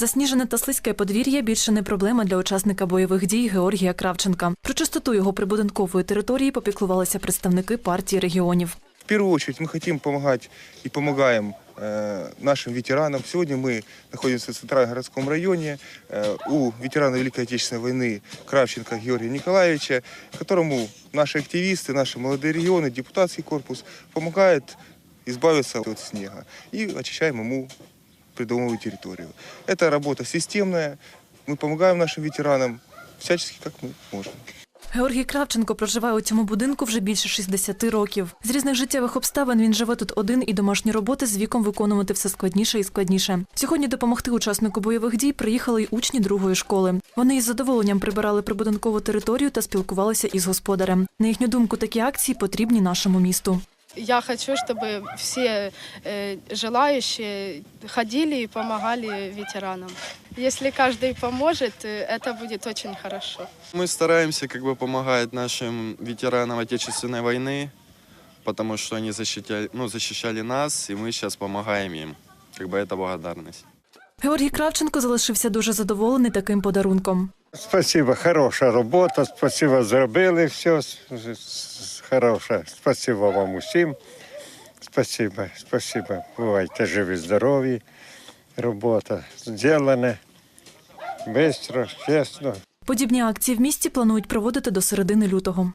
Засніжене та слизьке подвір'я більше не проблема для учасника бойових дій Георгія Кравченка. Про чистоту його прибудинкової території попіклувалися представники партії регіонів. В первую очередь мы хотим помогать и помогаем э, нашим ветеранам. Сегодня мы находимся в Центральном городском районе э, у ветерана Великой Отечественной войны Кравченко Георгия Николаевича, которому наши активисты, наши молодые регионы, депутатский корпус помогают избавиться от снега и очищаем ему придомовую территорию. Это работа системная. Мы помогаем нашим ветеранам всячески, как мы можем. Георгій Кравченко проживає у цьому будинку вже більше 60 років. З різних життєвих обставин він живе тут один і домашні роботи з віком виконувати все складніше і складніше. Сьогодні допомогти учаснику бойових дій приїхали й учні другої школи. Вони із задоволенням прибирали прибудинкову територію та спілкувалися із господарем. На їхню думку, такі акції потрібні нашому місту. Я хочу, чтобы все э, желающие ходили и помогали ветеранам. Если каждый поможет, э, это будет очень хорошо. Мы стараемся как бы помогать нашим ветеранам Отечественной войны, потому что они защищали, ну, защищали нас, и мы сейчас помогаем им. Как бы это благодарность. Георгій Кравченко залишився дуже задоволений таким подарунком. Спасибо, хороша робота, спасибо, зробили все. Хороша. Спасибо вам усім. Спасибо, спасибо. Бувайте живі, здорові. Робота зроблена. швидко, чесно. Подібні акції в місті планують проводити до середини лютого.